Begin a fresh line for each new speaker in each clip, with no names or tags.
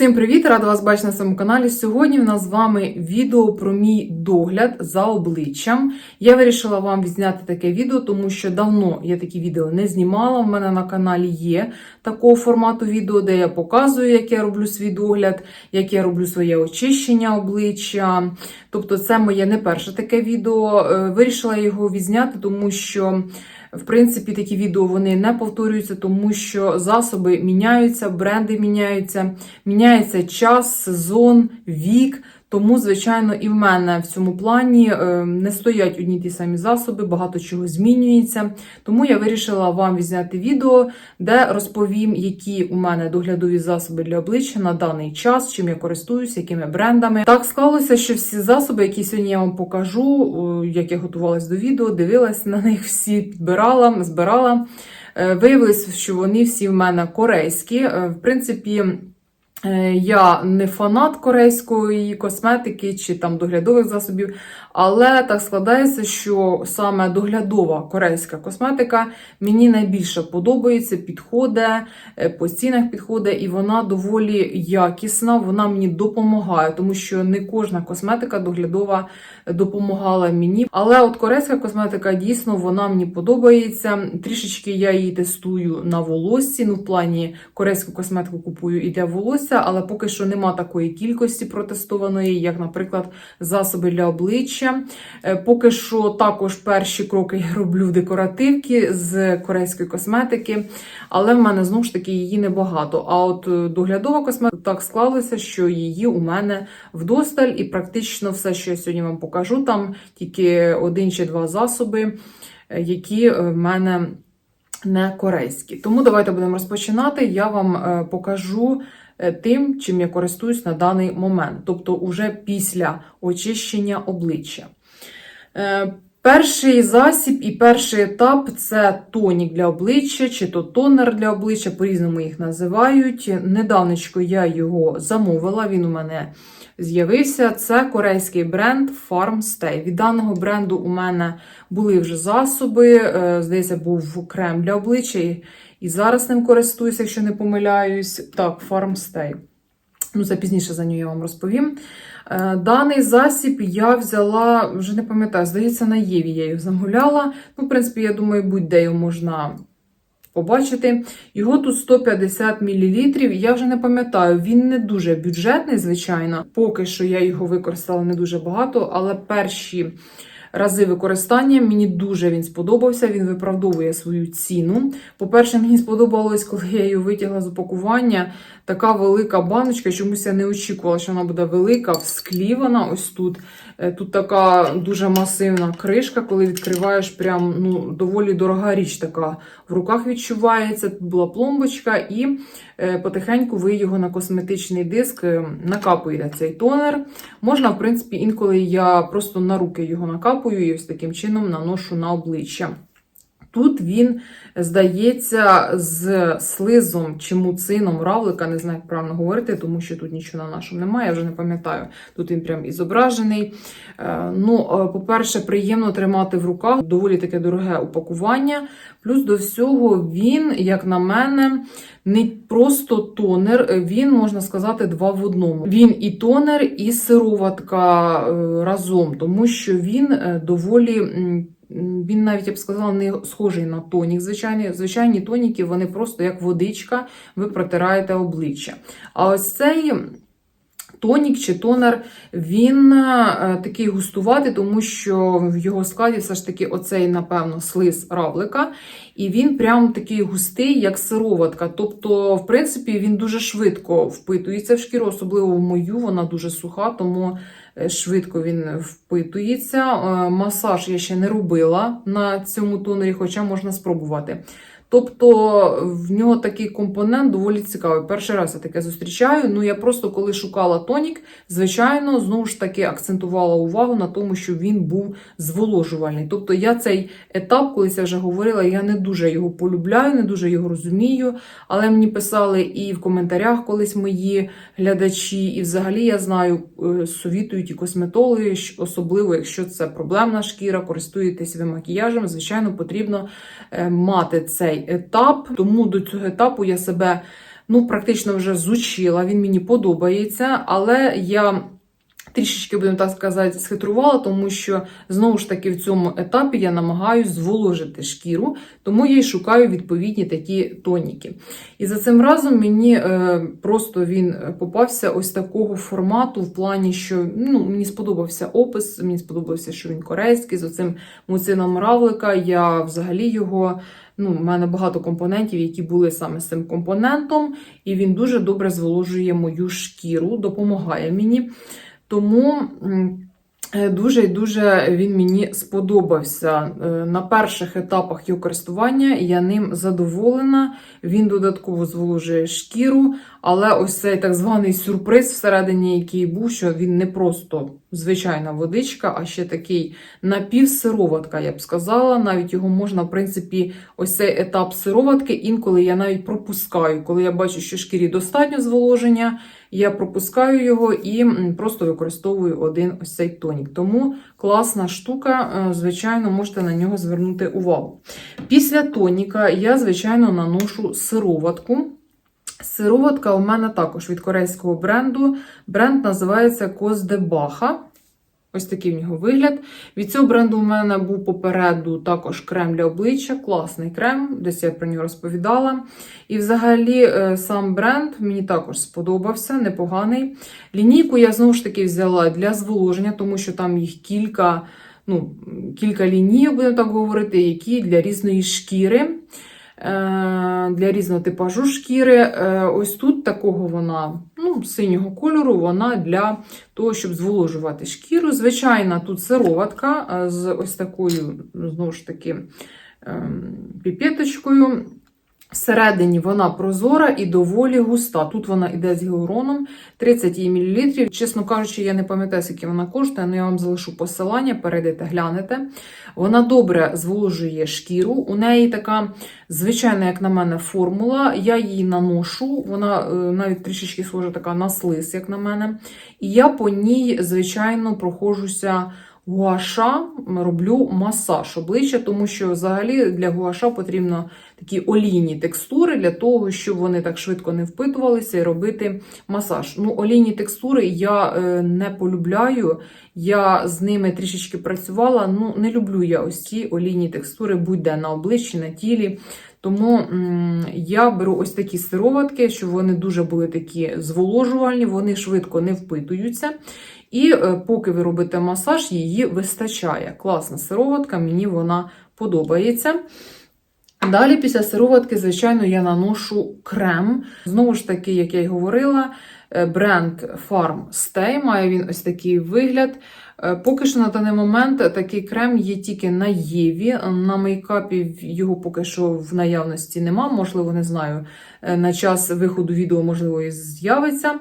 Всім привіт! Рада вас бачити на своєму каналі. Сьогодні в нас з вами відео про мій догляд за обличчям. Я вирішила вам відзняти таке відео, тому що давно я такі відео не знімала. У мене на каналі є такого формату відео, де я показую, як я роблю свій догляд, як я роблю своє очищення обличчя. Тобто, це моє не перше таке відео. Е, Вирішила його відзняти, тому що. В принципі, такі відео вони не повторюються, тому що засоби міняються, бренди міняються, міняється час, сезон, вік. Тому, звичайно, і в мене в цьому плані е, не стоять одні ті самі засоби, багато чого змінюється. Тому я вирішила вам відзняти відео, де розповім, які у мене доглядові засоби для обличчя на даний час, чим я користуюся, якими брендами. Так склалося, що всі засоби, які сьогодні я вам покажу, як я готувалась до відео, дивилась на них всі, підбирала, збирала. Е, Виявилось, що вони всі в мене корейські. Е, В принципі. Е, Я не фанат корейської косметики чи там доглядових засобів, але так складається, що саме доглядова корейська косметика мені найбільше подобається, підходить, е, по цінах підходить, і вона доволі якісна, вона мені допомагає, тому що не кожна косметика доглядова допомагала мені. Але от корейська косметика дійсно вона мені подобається. Трішечки я її тестую на волоссі. Ну, в плані корейську косметику купую і для волосся, але поки що нема такої кількості протестованої, як, наприклад, засоби для обличчя. Е, Поки що також перші кроки я роблю декоративки з корейської косметики, але в мене знову ж таки її небагато. А от е, доглядова косметика так склалося, що її у мене вдосталь, і практично все, що я сьогодні вам покажу, там тільки один чи два засоби, е, які в мене не корейські. Тому давайте будемо розпочинати. Я вам покажу тим, чим я користуюсь на даний момент, тобто уже після очищення обличчя. Е, Перший засіб і перший етап це тонік для обличчя, чи то тонер для обличчя, по-різному їх називають. Недавнечко я його замовила, він у мене з'явився. Це корейський бренд Farmstay. Від даного бренду у мене були вже засоби. е, Здається, був крем для обличчя, і- зараз ним користуюся, якщо не помиляюсь. Так, Farmstay. Ну, це пізніше за нього я вам розповім. Е, Даний засіб я взяла, вже не пам'ятаю, здається, на Єві я його замовляла. Ну, в принципі, я думаю, будь-де його можна побачити. Його тут 150 мл. Я вже не пам'ятаю, він не дуже бюджетний, звичайно. Поки що я його використала не дуже багато, але перші. Рази використання мені дуже він сподобався, він виправдовує свою ціну. По-перше, мені сподобалось, коли я її витягла з упакування. Така велика баночка. Чомусь я не очікувала, що вона буде велика, в склі вона ось тут. Е, Тут така дуже масивна кришка, коли відкриваєш, прям ну, доволі дорога річ така в руках відчувається. Тут була пломбочка, і е, потихеньку ви його на косметичний диск е, накапуєте цей тонер. Можна, в принципі, інколи я просто на руки його накапую і ось таким чином наношу на обличчя. Тут він, здається, з слизом чи муцином равлика, не знаю, як правильно говорити, тому що тут нічого на нашому немає, я вже не пам'ятаю. Тут він прям і зображений. Е, Ну, е, по-перше, приємно тримати в руках доволі таке дороге упакування. Плюс до всього він, як на мене, не просто тонер, він, можна сказати, два в одному. Він і тонер, і сироватка е, разом, тому що він доволі. Він навіть я б сказала не схожий на тонік. Звичайні, звичайні тоніки, вони просто як водичка, ви протираєте обличчя. А ось цей тонік чи тонер, він е, такий густуватий, тому що в його складі все ж таки оцей, напевно, слиз равлика. І він прям такий густий, як сироватка. Тобто, в принципі, він дуже швидко впитується в шкіру, особливо в мою, вона дуже суха, тому е, швидко він впитується. Е, Масаж я ще не робила на цьому тонері, хоча можна спробувати. Тобто в нього такий компонент доволі цікавий. Перший раз я таке зустрічаю. Ну я просто коли шукала тонік, звичайно, знову ж таки акцентувала увагу на тому, що він був зволожувальний. Тобто я цей етап, колись я вже говорила, я не дуже його полюбляю, не дуже його розумію. Але мені писали і в коментарях колись мої глядачі, і взагалі я знаю, е, совітують і косметологи, особливо якщо це проблемна шкіра, користуєтесь ви макіяжем, звичайно, потрібно е, мати цей етап. Тому до цього етапу я себе ну, практично вже зучила, він мені подобається, але я. Трішечки, будемо так сказати, схитрувала, тому що знову ж таки в цьому етапі я намагаюсь зволожити шкіру, тому я й шукаю відповідні такі тоніки. І за цим разом мені е, просто він попався ось такого формату, в плані, що ну, мені сподобався опис, мені сподобався, що він корейський, з оцим муцином равлика. Я взагалі його. Ну, У мене багато компонентів, які були саме з цим компонентом, і він дуже добре зволожує мою шкіру, допомагає мені. Тому дуже і дуже він мені сподобався. Е, На перших етапах його користування я ним задоволена. Він додатково зволожує шкіру, але ось цей так званий сюрприз всередині, який був, що він не просто звичайна водичка, а ще такий напівсироватка, я б сказала. Навіть його можна, в принципі, ось цей етап сироватки. Інколи я навіть пропускаю, коли я бачу, що шкірі достатньо зволоження. Я пропускаю його і просто використовую один ось цей тонік. Тому класна штука, е, звичайно, можете на нього звернути увагу. Після тоніка я, звичайно, наношу сироватку. Сироватка у мене також від корейського бренду. Бренд називається Коздебаха. Ось такий в нього вигляд. Від цього бренду у мене був попереду також крем для обличчя, класний крем, десь я про нього розповідала. І взагалі е, сам бренд мені також сподобався, непоганий. Лінійку я знову ж таки взяла для зволоження, тому що там їх кілька, ну, кілька лінійок, будемо так говорити, які для різної шкіри. Е, Для різного типажу шкіри. Е, Ось тут такого вона ну, синього кольору, вона для того, щоб зволожувати шкіру. Звичайна, тут сироватка е, з ось такою, знову ж таки, ем, піпеточкою. Всередині вона прозора і доволі густа. Тут вона йде з гіалуроном 30 мл. Чесно кажучи, я не пам'ятаю, скільки вона коштує, але я вам залишу посилання, перейдете, глянете. Вона добре зволожує шкіру. У неї така звичайна, як на мене, формула. Я її наношу, вона е, навіть трішечки схожа така на слиз, як на мене. І я по ній, звичайно, проходжуся. Гуаша роблю масаж обличчя, тому що взагалі для гуаша потрібно такі олійні текстури для того, щоб вони так швидко не впитувалися і робити масаж. Ну, олійні текстури я е, не полюбляю, я з ними трішечки працювала. Ну, не люблю я ось ці олійні текстури, будь-де на обличчі, на тілі. Тому я беру ось такі сироватки, щоб вони дуже були такі зволожувальні, вони швидко не впитуються. І е, поки ви робите масаж, її вистачає. Класна сироватка, мені вона подобається. Далі, після сироватки, звичайно, я наношу крем. Знову ж таки, як я й говорила, е, бренд Farm Stay має він ось такий вигляд. Е, Поки що на даний момент такий крем є тільки на Єві. На мейкапі його поки що в наявності нема. Можливо, не знаю, е, на час виходу відео, можливо, і з'явиться.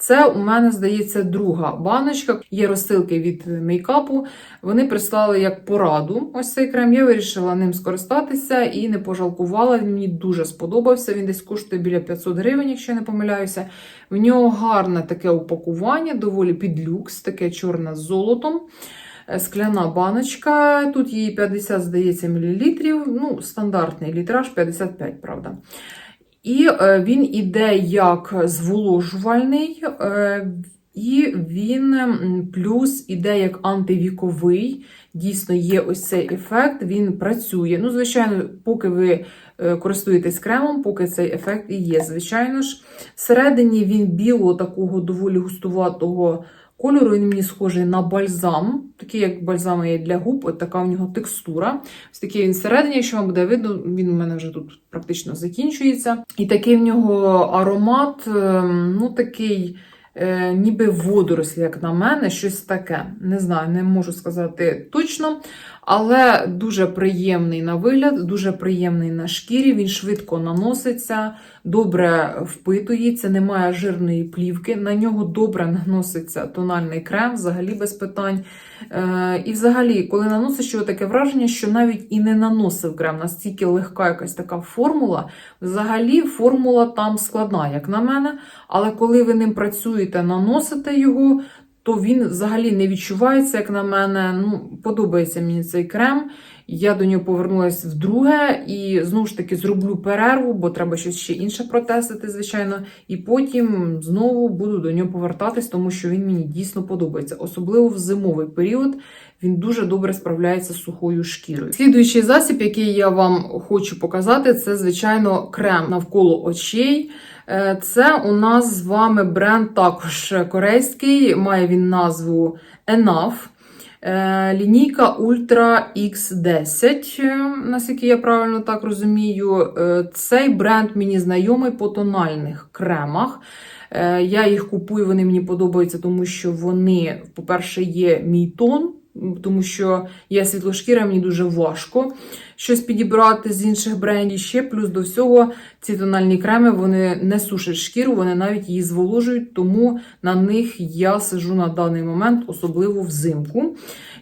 Це у мене, здається, друга баночка. Є розсилки від мейкапу. Вони прислали як пораду. Ось цей крем. Я вирішила ним скористатися і не пожалкувала. Він мені дуже сподобався. Він десь коштує біля 500 гривень, якщо я не помиляюся. В нього гарне таке упакування, доволі під люкс, таке чорне з золотом. Е, Скляна баночка, тут її 50, здається, мл. Ну, стандартний літраж 55, правда. І е, він іде як зволожувальний, е, і він плюс іде як антивіковий. Дійсно, є ось цей ефект, він працює. Ну, звичайно, поки ви е, користуєтесь кремом, поки цей ефект і є. Звичайно ж, всередині він білого, такого доволі густуватого кольору. Він мені схожий на бальзам, такий як бальзами є для губ, от така у нього текстура. Ось такий він всередині, якщо вам буде видно, він у мене вже тут практично закінчується. І такий в нього аромат, ем, ну такий. Е, Ніби водорослі, як на мене, щось таке. Не знаю, не можу сказати точно, але дуже приємний на вигляд, дуже приємний на шкірі. Він швидко наноситься, добре впитується, немає жирної плівки. На нього добре наноситься тональний крем, взагалі без питань. Е, і взагалі, коли наносиш, що таке враження, що навіть і не наносив крем, настільки легка якась така формула. Взагалі, формула там складна, як на мене. Але коли ви ним працюєте, наносите його, то він взагалі не відчувається, як на мене. Ну, Подобається мені цей крем. Я до нього повернулася вдруге і знову ж таки зроблю перерву, бо треба щось ще інше протестити, звичайно. І потім знову буду до нього повертатись, тому що він мені дійсно подобається. Особливо в зимовий період він дуже добре справляється з сухою шкірою. Слідуючий засіб, який я вам хочу показати, це звичайно крем навколо очей. Е, Це у нас з вами бренд також корейський, має він назву Enough. Е, Лінійка Ultra X10, е, наскільки я правильно так розумію. Цей бренд мені знайомий по тональних кремах. Я їх купую, вони мені подобаються, тому що вони, по-перше, є мій тон, тому що я світлошкіра, мені дуже важко щось підібрати з інших брендів. Ще плюс до всього ці тональні креми вони не сушать шкіру, вони навіть її зволожують, тому на них я сижу на даний момент, особливо взимку.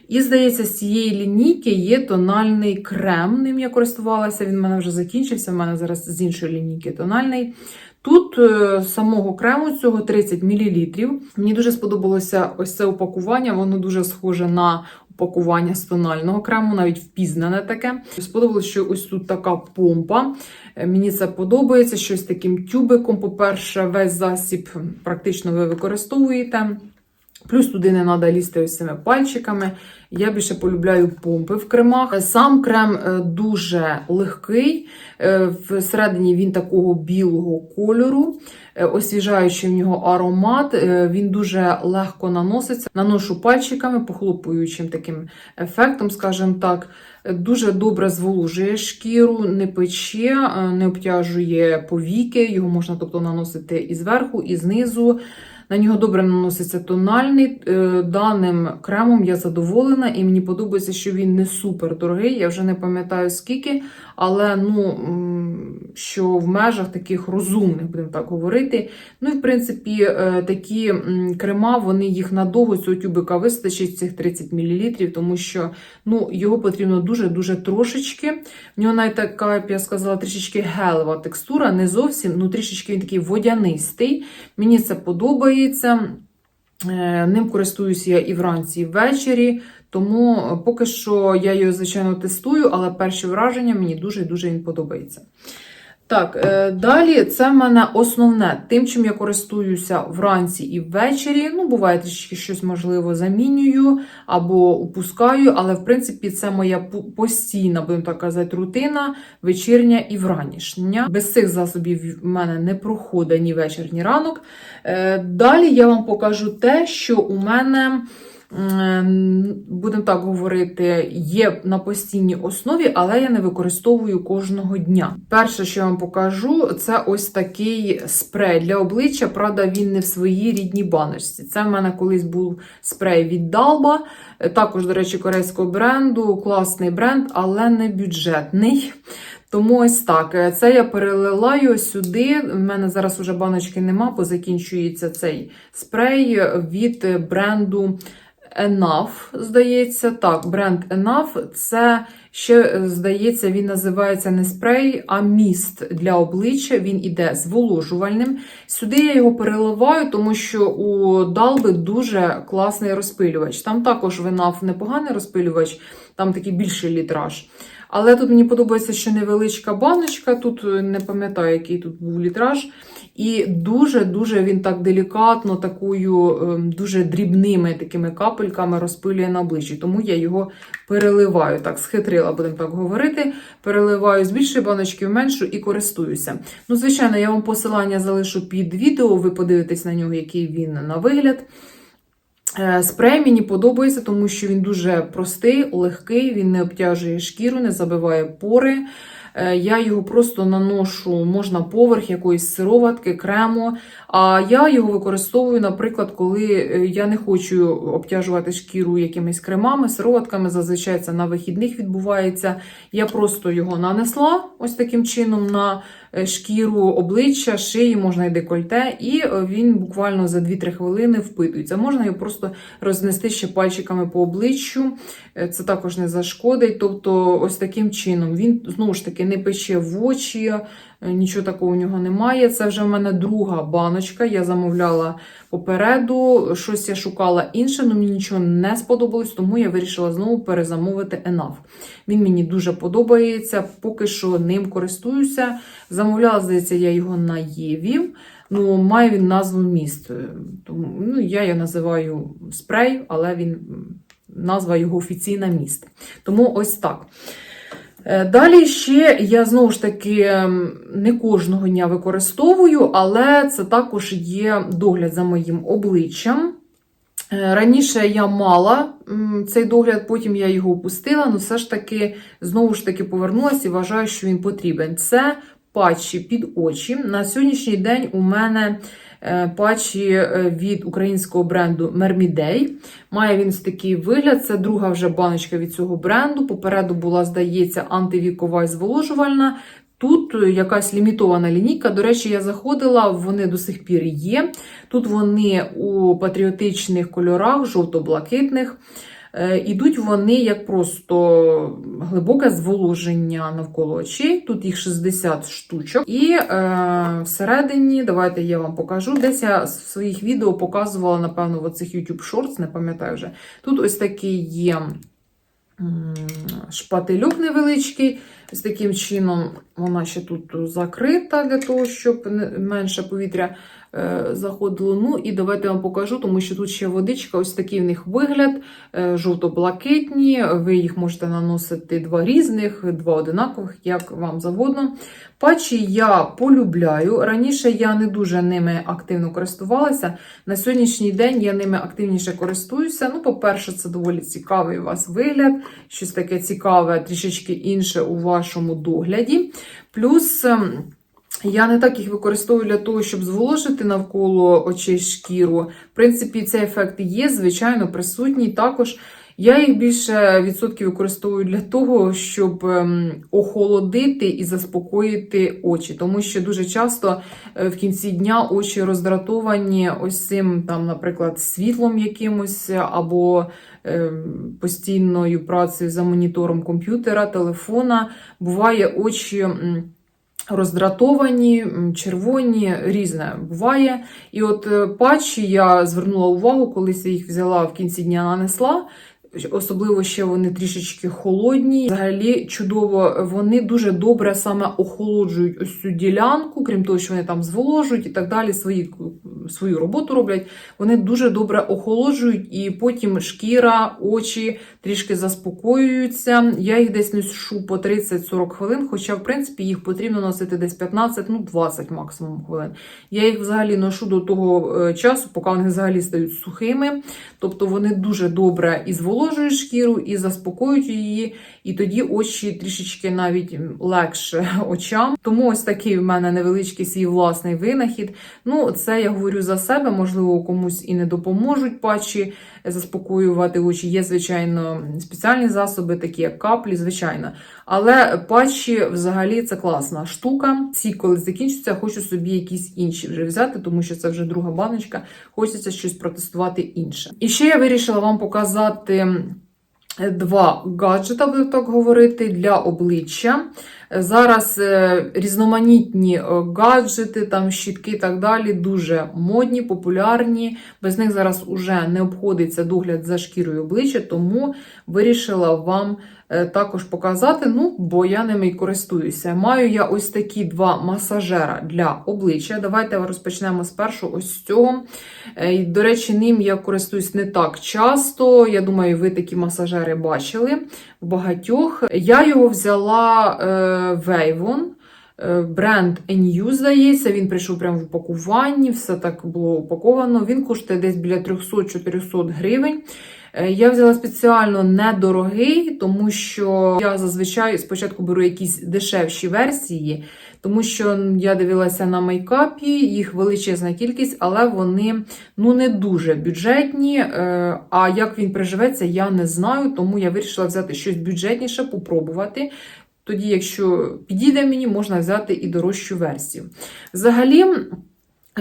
І, здається, з цієї лінійки є тональний крем. Ним я користувалася, він в мене вже закінчився. в мене зараз з іншої лінійки тональний. Тут е, самого крему цього 30 мл. Мені дуже сподобалося ось це упакування, воно дуже схоже на упакування з тонального крему, навіть впізнане таке. Сподобалося, що ось тут така помпа. Е, Мені це подобається, щось таким тюбиком. По-перше, весь засіб практично ви використовуєте. Плюс туди не треба лізти ось цими пальчиками. Я більше полюбляю помпи в кремах. Сам крем е, дуже легкий. Е, Всередині він такого білого кольору, Е, освіжаючий в нього аромат. Він дуже легко наноситься. Наношу пальчиками, похлопуючим таким ефектом, скажімо так. Дуже добре зволожує шкіру, не пече, не обтяжує повіки. Його можна тобто наносити і зверху, і знизу. На нього добре наноситься тональний. Е, Даним кремом я задоволена, і мені подобається, що він не супер дорогий. Я вже не пам'ятаю скільки, але ну, що в межах таких розумних, будемо так говорити. Ну і в принципі, е, такі крема, вони їх надовго цього тюбика вистачить цих 30 мл, тому що ну, його потрібно дуже-дуже трошечки. В нього навіть така, як я сказала, трішечки гелева текстура, не зовсім, ну трішечки він такий водянистий. Мені це подобається. Е, Ним користуюся я і вранці, і ввечері, тому е, поки що я його, звичайно, тестую, але перші враження мені дуже-дуже він подобається. Так, е, далі це в мене основне, тим, чим я користуюся вранці і ввечері. Ну, буває трішки щось, можливо, замінюю або упускаю, але в принципі це моя постійна, будемо так казати, рутина вечірня і вранішня. Без цих засобів в мене не проходить ні вечір, ні ранок. Е, Далі я вам покажу те, що у мене. М, Будемо так говорити, є на постійній основі, але я не використовую кожного дня. Перше, що я вам покажу, це ось такий спрей для обличчя. Правда, він не в своїй рідній баночці. Це в мене колись був спрей від е, також, до речі, корейського бренду, класний бренд, але не бюджетний. Тому ось так. Це я перелила його сюди. У мене зараз уже баночки нема, бо закінчується цей спрей від бренду Enough, здається. Так, бренд Enough. Це ще, здається, він називається не спрей, а міст для обличчя. Він іде зволожувальним. Сюди я його переливаю, тому що у Далби дуже класний розпилювач. Там також в Enough непоганий розпилювач, там такий більший літраж. Але тут мені подобається, що невеличка баночка, тут не пам'ятаю, який тут був літраж. І дуже-дуже він так делікатно, такою ем, дуже дрібними такими капельками розпилює на обличчі. Тому я його переливаю. Так, схитрила, будемо так говорити. Переливаю з більшої баночки в меншу і користуюся. Ну, звичайно, я вам посилання залишу під відео, ви подивитесь на нього, який він на вигляд. Е, Спрей мені подобається, тому що він дуже простий, легкий, він не обтяжує шкіру, не забиває пори. Е, Я його просто наношу, можна поверх якоїсь сироватки, крему. А я його використовую, наприклад, коли е, я не хочу обтяжувати шкіру якимись кремами, сироватками. Зазвичай це на вихідних відбувається. Я просто його нанесла ось таким чином на шкіру обличчя, шиї, можна і декольте, і е, він буквально за 2-3 хвилини впитується. Можна його просто рознести ще пальчиками по обличчю, Е, це також не зашкодить. Тобто, ось таким чином він знову ж таки не пече в очі, е, нічого такого у нього немає. Це вже в мене друга баночка. Я замовляла попереду, щось я шукала інше, але мені нічого не сподобалось, тому я вирішила знову перезамовити Enough. Він мені дуже подобається, поки що ним користуюся. Замовляла, здається, я його на Єві. Ну, має він назву міст. Тому ну, я його називаю спрей, але він назва його офіційна міст. Тому ось так. Е, Далі ще я знову ж таки ем, не кожного дня використовую, але це також є догляд за моїм обличчям. Е, Раніше я мала цей догляд, потім я його опустила, але все ж таки знову ж таки повернулася і вважаю, що він потрібен. Це патчі під очі. На сьогоднішній день у мене патчі е, від українського бренду Mermiday. Має він такий вигляд. Це друга вже баночка від цього бренду. Попереду була, здається, антивікова і зволожувальна. Тут е, якась лімітована лінійка. До речі, я заходила, вони до сих пір є. Тут вони у патріотичних кольорах, жовто-блакитних. Е, Ідуть вони як просто глибоке зволоження навколо очей. Тут їх 60 штучок. І е, всередині, давайте я вам покажу. Десь я в своїх відео показувала, напевно, в оцих YouTube Shorts, не пам'ятаю вже. Тут ось такий є м, шпательок невеличкий. Ось таким чином вона ще тут закрита для того, щоб менше повітря е, заходило. Ну і давайте я вам покажу, тому що тут ще водичка, ось такий в них вигляд, е, жовто-блакитні. Ви їх можете наносити два різних, два одинакових, як вам завгодно. Патчі я полюбляю. Раніше я не дуже ними активно користувалася. На сьогоднішній день я ними активніше користуюся. Ну, по-перше, це доволі цікавий у вас вигляд, щось таке цікаве, трішечки інше у вашому догляді. Плюс. Я не так їх використовую для того, щоб зволожити навколо очей шкіру. В принципі, цей ефект є, звичайно, присутній. Також я їх більше відсотків використовую для того, щоб ем, охолодити і заспокоїти очі. Тому що дуже часто е, в кінці дня очі роздратовані ось цим, там, наприклад, світлом якимось або ем, постійною працею за монітором комп'ютера, телефона. Буває очі. Роздратовані, червоні, різне буває. І от е, патчі я звернула увагу, колись я їх взяла в кінці дня нанесла. Особливо ще вони трішечки холодні. Взагалі чудово, вони дуже добре саме охолоджують ось цю ділянку, крім того, що вони там зволожують і так далі, свої, свою роботу роблять. Вони дуже добре охолоджують, і потім шкіра, очі трішки заспокоюються. Я їх десь ношу по 30-40 хвилин, хоча, в принципі, їх потрібно носити десь 15, ну 20 максимум хвилин. Я їх взагалі ношу до того е, часу, поки вони взагалі стають сухими. Тобто вони дуже добре і зволожують шкіру, і заспокоюють її, і тоді очі трішечки навіть легше очам. Тому ось такий в мене невеличкий свій власний винахід. Ну, це я говорю за себе, можливо, комусь і не допоможуть патчі заспокоювати очі. Є, звичайно, спеціальні засоби, такі як каплі, звичайно. Але патчі взагалі це класна штука. Ці, коли закінчаться, хочу собі якісь інші вже взяти, тому що це вже друга баночка. Хочеться щось протестувати інше. І ще я вирішила вам показати. Два гаджета, буду так говорити, для обличчя. Зараз е, різноманітні е, гаджети, там щітки і так далі, дуже модні, популярні. Без них зараз уже не обходиться догляд за шкірою обличчя, тому вирішила вам е, також показати, ну, бо я ними і користуюся. Маю я ось такі два масажера для обличчя. Давайте розпочнемо спершу ось з цього. До речі, ним я користуюсь не так часто. Я думаю, ви такі масажери бачили в багатьох. Я його взяла в Avon. Е, Бренд NU, здається, він прийшов прямо в упакуванні, все так було упаковано. Він коштує десь біля 300-400 гривень. Е, Я взяла спеціально недорогий, тому що я зазвичай спочатку беру якісь дешевші версії, тому що я дивилася на мейкапі, їх величезна кількість, але вони ну не дуже бюджетні. е, А як він приживеться, я не знаю, тому я вирішила взяти щось бюджетніше, попробувати. Тоді, якщо підійде мені, можна взяти і дорожчу версію. Взагалі.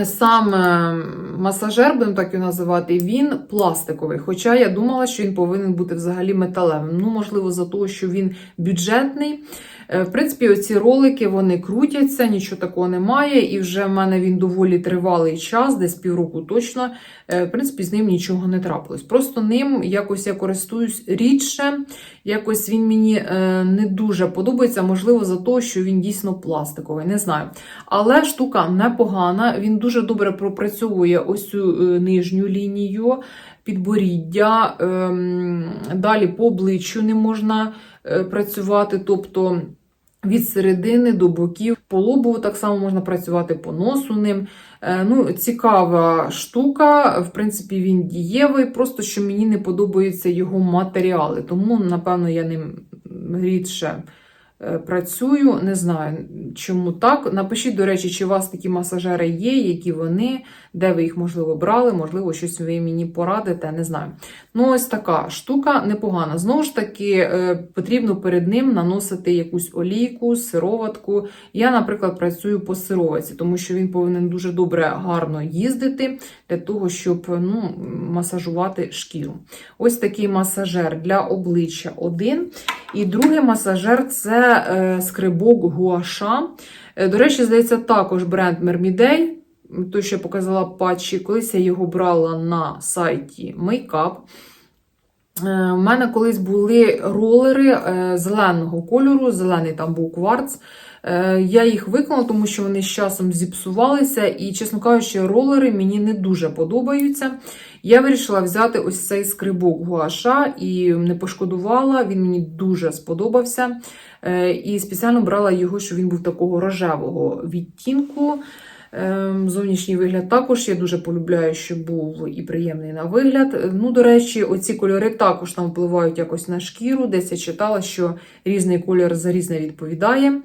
Сам е, масажер, будемо так його називати, він пластиковий. Хоча я думала, що він повинен бути взагалі металевим. Ну, можливо, за того, що він бюджетний. Е, В принципі, оці ролики вони крутяться, нічого такого немає. І вже в мене він доволі тривалий час, десь півроку точно. Е, В принципі, з ним нічого не трапилось. Просто ним якось я користуюсь рідше, якось він мені е, не дуже подобається, можливо, за те, що він дійсно пластиковий, не знаю. Але штука непогана, він дуже добре пропрацьовує ось цю нижню лінію підборіддя. ем, Далі по обличчю не можна працювати, тобто від середини до боків. По лобу так само можна працювати по носу ним. Е, Ну, цікава штука. В принципі, він дієвий, просто що мені не подобаються його матеріали. Тому, напевно, я ним рідше е, працюю. Не знаю, чому так. Напишіть, до речі, чи у вас такі масажери є, які вони, де ви їх, можливо, брали, можливо, щось ви мені порадите, не знаю. Ну, ось така штука непогана. Знову ж таки, е, потрібно перед ним наносити якусь олійку, сироватку. Я, наприклад, працюю по сироватці, тому що він повинен дуже добре, гарно їздити для того, щоб ну, масажувати шкіру. Ось такий масажер для обличчя один. І другий масажер це е, скрибок гуаша. Е, До речі, здається, також бренд Mermidей. Той, що я показала патчі, колись я його брала на сайті Makeup. Е, У мене колись були ролери е, зеленого кольору, зелений там був кварц. Е, Я їх виконала, тому що вони з часом зіпсувалися, і, чесно кажучи, ролери мені не дуже подобаються. Я вирішила взяти ось цей скрибок гуаша і не пошкодувала, він мені дуже сподобався. Е, І спеціально брала його, щоб він був такого рожевого відтінку. Ем, Зовнішній вигляд також я дуже полюбляю, щоб був і приємний на вигляд. Е, Ну, до речі, оці кольори також там впливають якось на шкіру. Десь я читала, що різний колір за різне відповідає.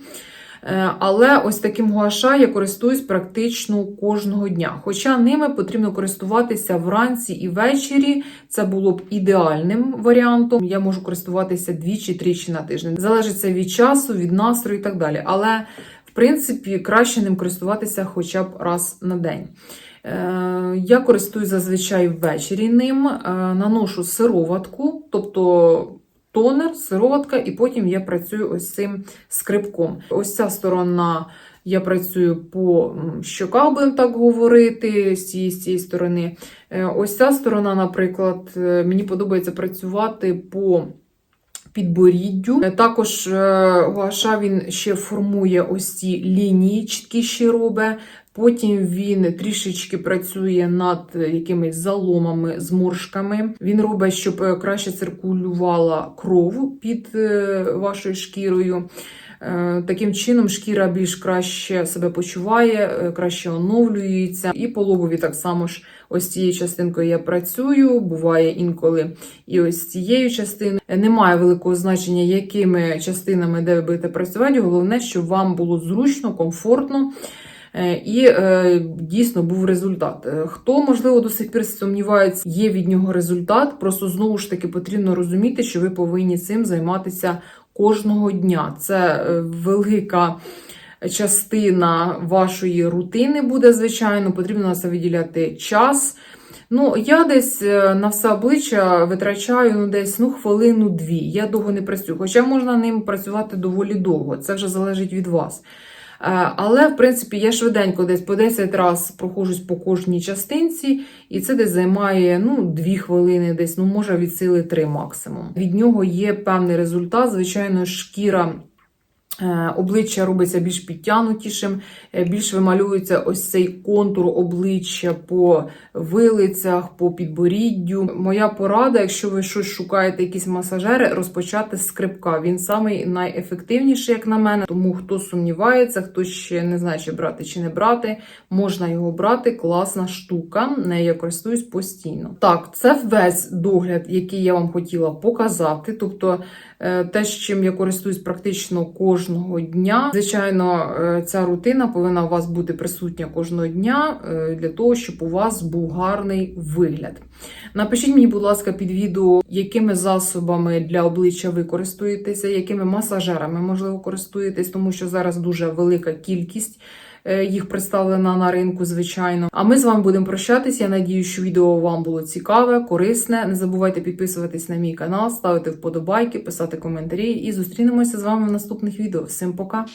Е, Але ось таким гуаша я користуюсь практично кожного дня. Хоча ними потрібно користуватися вранці і ввечері. Це було б ідеальним варіантом. Я можу користуватися двічі-тричі на тиждень. Залежить це від часу, від настрою і так далі. Але принципі, краще ним користуватися хоча б раз на день. Е, Я користуюсь зазвичай ввечері ним, е, наношу сироватку, тобто тонер, сироватка, і потім я працюю ось цим скрипком. Ось ця сторона. Я працюю по щоках, будемо так говорити, з цієї, з цієї сторони. Е, Ось ця сторона, наприклад, мені подобається працювати по підборіддю. Е, Також е, гуаша він ще формує ось ці лінії, чіткіші робить. Потім він трішечки працює над якимись заломами, зморшками. Він робить, щоб е, краще циркулювала кров під вашою шкірою. Е, Таким чином шкіра більш краще себе почуває, е, краще оновлюється. І по лобові так само ж ось цією частинкою я працюю. Буває інколи і ось цією частиною. Немає великого значення, якими частинами де ви будете працювати. Головне, щоб вам було зручно, комфортно. Е, І е, дійсно був результат. Е, Хто, можливо, до сих пір сумнівається, є від нього результат. Просто знову ж таки потрібно розуміти, що ви повинні цим займатися кожного дня. Це е, велика частина вашої рутини буде, звичайно, потрібно на це виділяти час. Ну, я десь е, на все обличчя витрачаю ну, десь ну, хвилину-дві. Я довго не працюю. Хоча можна ним працювати доволі довго, це вже залежить від вас. Е, Але, в принципі, я швиденько десь по 10 разів проходжусь по кожній частинці, і це десь займає ну, 2 хвилини, десь, ну, може від сили 3 максимум. Від нього є певний результат. Звичайно, шкіра. Е, Обличчя робиться більш підтягнутішим, е, більш вималюється ось цей контур обличчя по вилицях, по підборіддю. Моя порада, якщо ви щось шукаєте, якісь масажери, розпочати з скрипка. Він самий найефективніший, як на мене. Тому хто сумнівається, хто ще не знає, чи брати чи не брати, можна його брати. Класна штука, нею я користуюсь постійно. Так, це весь догляд, який я вам хотіла показати. Тобто те, чим я користуюсь практично кожного дня. Звичайно, е, ця рутина повинна у вас бути присутня кожного дня е, для того, щоб у вас був гарний вигляд. Напишіть мені, будь ласка, під відео, якими засобами для обличчя ви користуєтеся, якими масажерами, можливо, користуєтесь, тому що зараз дуже велика кількість е, їх представлена на ринку, звичайно. А ми з вами будемо прощатись. Я надію, що відео вам було цікаве, корисне. Не забувайте підписуватись на мій канал, ставити вподобайки, писати коментарі і зустрінемося з вами в наступних відео. Всім пока!